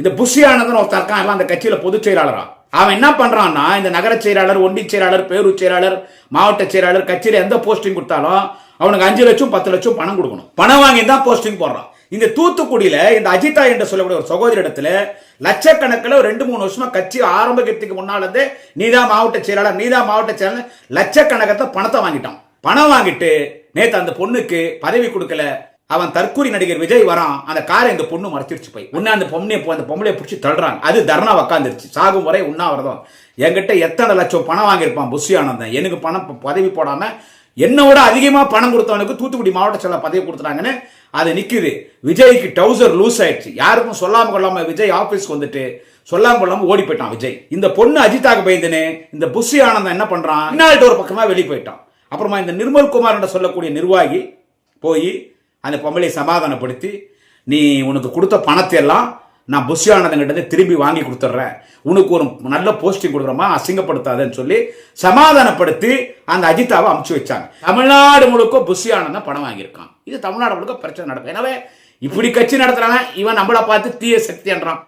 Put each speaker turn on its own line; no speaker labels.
இந்த புஷியானதுன்னு ஒருத்தர் இருக்கான் அந்த கட்சியில பொதுச் செயலாளரா? அவன் என்ன பண்றான்னா இந்த நகர செயலாளர் ஒண்டி செயலாளர் பேரூர் செயலாளர் மாவட்ட செயலாளர் கட்சியில எந்த போஸ்டிங் கொடுத்தாலும் அவனுக்கு அஞ்சு லட்சம் பத்து லட்சம் பணம் கொடுக்கணும். பணம் வாங்கி தான் போஸ்டிங் போடுறான். இந்த தூத்துக்குடியில இந்த அஜிதா என்று சொல்லக்கூடிய ஒரு சகோதரி இடத்துல லட்சக்கணக்கில் ஒரு ரெண்டு மூணு வருஷமா கட்சி ஆரம்பிக்கிறதுக்கு முன்னால இருந்தே நீதா மாவட்ட செயலாளர் நீதா மாவட்ட செயலாளர் லட்சக்கணக்கத்தை பணத்தை வாங்கிட்டான். பணம் வாங்கிட்டு நேற்று அந்த பொண்ணுக்கு பதவி கொடுக்கல. அவன் தற்கூரி நடிகர் விஜய் வரான் அந்த காரை இந்த பொண்ணு மறைச்சிருச்சு போய். உன்ன அந்த பொம்மையை அந்த பொம்பளையை பிடிச்சி தள்ளுறாங்க. அது தர்ணா உக்காந்துருச்சு சாகும் வரை உண்ணாவிரதம். என்கிட்ட எத்தனை லட்சம் பணம் வாங்கியிருப்பான் புஷி ஆனந்தன். எனக்கு பணம் பதவி போடாம என்னோட அதிகமா பணம் கொடுத்தவனுக்கு தூத்துக்குடி மாவட்ட செல்ல பதவி கொடுத்துட்டாங்கன்னு அது நிக்குது. விஜய்க்கு டவுசர் லூஸ் ஆயிடுச்சு. யாருக்கும் சொல்லாம கொள்ளாம விஜய் ஆபீஸ்க்கு வந்துட்டு சொல்லாம கொள்ளாம ஓடி போயிட்டான் விஜய். இந்த பொண்ணு அஜிதாக்கு பயந்துன்னு இந்த புஷி ஆனந்தன் என்ன பண்றான்? இன்னால்ட்ட ஒரு பக்கமா வெளியே போயிட்டான். அப்புறமா இந்த நிர்மல் குமார் என்று சொல்லக்கூடிய நிர்வாகி போய் அந்த பொம்பளை சமாதானப்படுத்தி நீ உனக்கு கொடுத்த பணத்தை எல்லாம் நான் புஷி ஆனந்தங்கிட்ட திரும்பி வாங்கி கொடுத்துட்றேன். உனக்கு ஒரு நல்ல போஸ்டிங் கொடுக்குறமா அசிங்கப்படுத்தாதன்னு சொல்லி சமாதானப்படுத்தி அந்த அஜிதாவை அமுச்சு வச்சாங்க. தமிழ்நாடு முழுக்க புஷி ஆனந்தம் பணம் வாங்கியிருக்கான். இது தமிழ்நாடு முழுக்க பிரச்சனை நடக்கும். எனவே இப்படி கட்சி நடத்துகிறாங்க இவன் நம்மளை பார்த்து தீய சக்தின்றான்